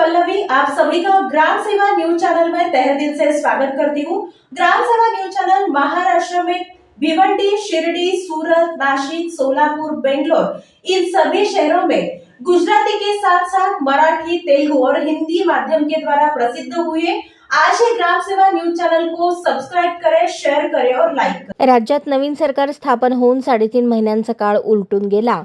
पल्लवी आप सभी का ग्राम सेवा न्यूज चैनल में तहे दिल से स्वागत करती हूँ। ग्राम सेवा न्यूज चैनल महाराष्ट्र में भिवंडी शिरडी सूरत नासिक सोलापुर बेंगलोर इन सभी शहरों में गुजराती के साथ साथ मराठी तेलुगु और हिंदी माध्यम के द्वारा प्रसिद्ध हुए आज ही ग्राम सेवा न्यूज चैनल को सब्सक्राइब करें शेयर करें और लाइक करें। राज्यात नवीन सरकार स्थापन होऊन साडेतीन महिन्यांचा काळ उलटून गेला.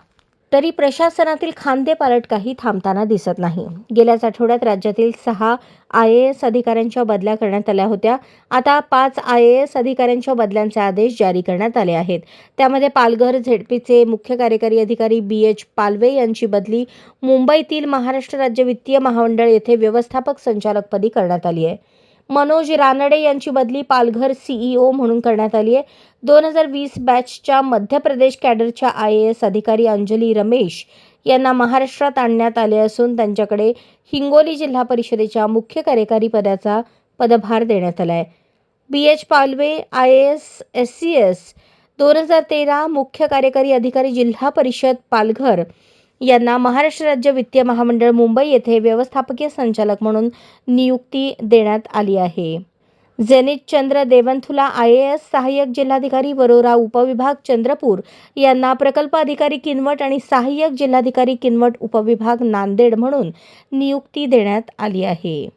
तरी प्रशासनातील खांदेपालट काही थांबताना दिसत नाही. गेल्याच आठवड्यात राज्यातील सहा आय ए एस अधिकाऱ्यांच्या बदल्या करण्यात आल्या होत्या. आता पाच आय ए एस अधिकाऱ्यांच्या बदल्यांचे आदेश जारी करण्यात आले आहेत. त्यामध्ये पालघर झेडपीचे मुख्य कार्यकारी अधिकारी बी एच पालवे यांची बदली मुंबईतील महाराष्ट्र राज्य वित्तीय महामंडळ येथे व्यवस्थापक संचालकपदी करण्यात आली आहे. मनोज रानडे यांची बदली पालघर सीईओ म्हणून करण्यात आली आहे. दोन हजार वीस बॅचच्या Madhya Pradesh कॅडरच्या I A S अधिकारी अंजली रमेश यांना महाराष्ट्रात आणण्यात आले असून त्यांच्याकडे हिंगोली जिल्हा परिषदेच्या मुख्य कार्यकारी पदाचा पदभार देण्यात आला आहे. B. H. Palve I A S S C S दोन हजार तेरा मुख्य कार्यकारी अधिकारी जिल्हा परिषद पालघर यांना महाराष्ट्र राज्य वित्तीय महामंडळ मुंबई येथे व्यवस्थापकीय संचालक म्हणून नियुक्ती देण्यात आली आहे. जेनित चंद्र देवंथुला आय ए एस सहाय्यक जिल्हाधिकारी वरोरा उपविभाग चंद्रपूर यांना प्रकल्प अधिकारी किनवट आणि सहाय्यक जिल्हाधिकारी किनवट उपविभाग नांदेड म्हणून नियुक्ती देण्यात आली आहे.